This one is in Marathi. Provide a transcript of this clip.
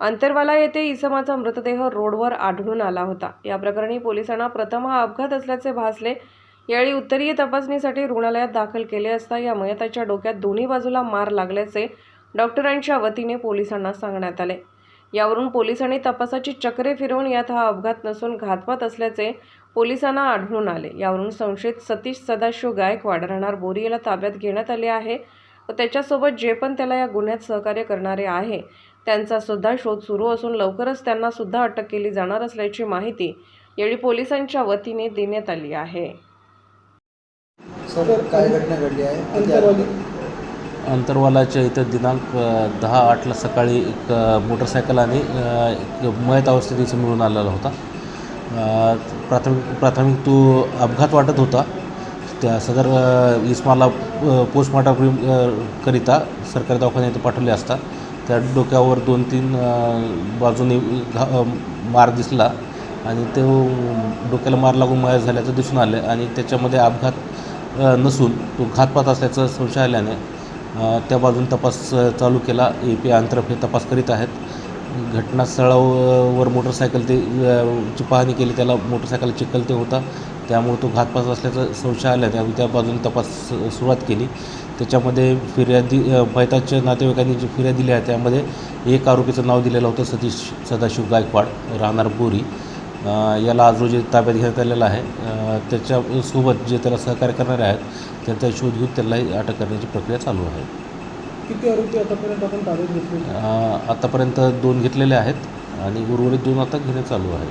अंतरवाला येथे इसमाचा मृतदेह रोडवर आढळून आला होता. या प्रकरणी पोलिसांना प्रथम हा अपघात असल्याचे भासले. यावेळी उत्तरीय तपासणीसाठी रुग्णालयात दाखल केले असता या मयताच्या डोक्यात दोन्ही बाजूला मार लागल्याचे डॉक्टरांच्या वतीने पोलिसांना सांगण्यात आले. यावरून पोलिसांनी तपासाची चक्रे फिरवून यात हा अपघात नसून घातपात असल्याचे पोलिसांना आढळून आले. यावरून संशयित सतीश सदाशिव गायकवाड राहणार बोरी याला ताब्यात घेण्यात आले आहे व त्याच्यासोबत जे पण त्याला या गुन्ह्यात सहकार्य करणारे आहे त्यांचा सुद्धा शोध सुरू असून लवकरच त्यांना सुद्धा अटक केली जाणार असल्याची माहिती यावेळी पोलिसांच्या वतीने देण्यात आली आहे. सर काय घटना घडली आहे? किती अंतरवाली आरोपी? अंतरवालाच्या इथं दिनांक दहा आठला सकाळी एक मोटरसायकल आणि एक मयत अवस्थेत इथं मिळून आलेला होता. प्राथमिक प्राथमिक तो अपघात वाटत होता. त्या सदर इस्माला पोस्टमॉर्टम करिता सरकारी दवाखान्यात पाठवले असता. त्या डोक्यावर दोन तीन बाजूने घा मार दिसला आणि तो डोक्याला मार लागून मयत झाल्याचं दिसून आलं आणि त्याच्यामध्ये अपघात नसून तो घातपात असल्याचं संशय आल्याने त्या बाजून तपास चालू केला. ए पी आंतरफे तपास करीत आहेत. घटनास्थळावर मोटरसायकल ते ची पाहणी केली. त्याला मोटरसायकल चिखल ते होता. त्यामुळे तो घातपात असल्याचं संशय आला त्यामुळे त्या बाजूने तपास सुरुवात केली. त्याच्यामध्ये फिर्यादी अ, मैताच्या नातेवाईकांनी जी फिर्याद दिली आहे त्यामध्ये एक आरोपीचं नाव दिलेलं होतं सतीश सदाशिव गायकवाड राहणार बोरी. याला आज रोजी ताब्यात घेण्यात आलेला आहे. त्याच्यासोबत जे त्याला सहकार्य करणारे आहेत त्यांचा शोध घेऊन त्यालाही अटक करण्याची प्रक्रिया चालू आहे. किती आरोपी आतापर्यंत आपण ताब्यात घेतले आतापर्यंत दोन घेतलेले आहेत आणि उर्वरित दोन आता घेणे चालू आहे.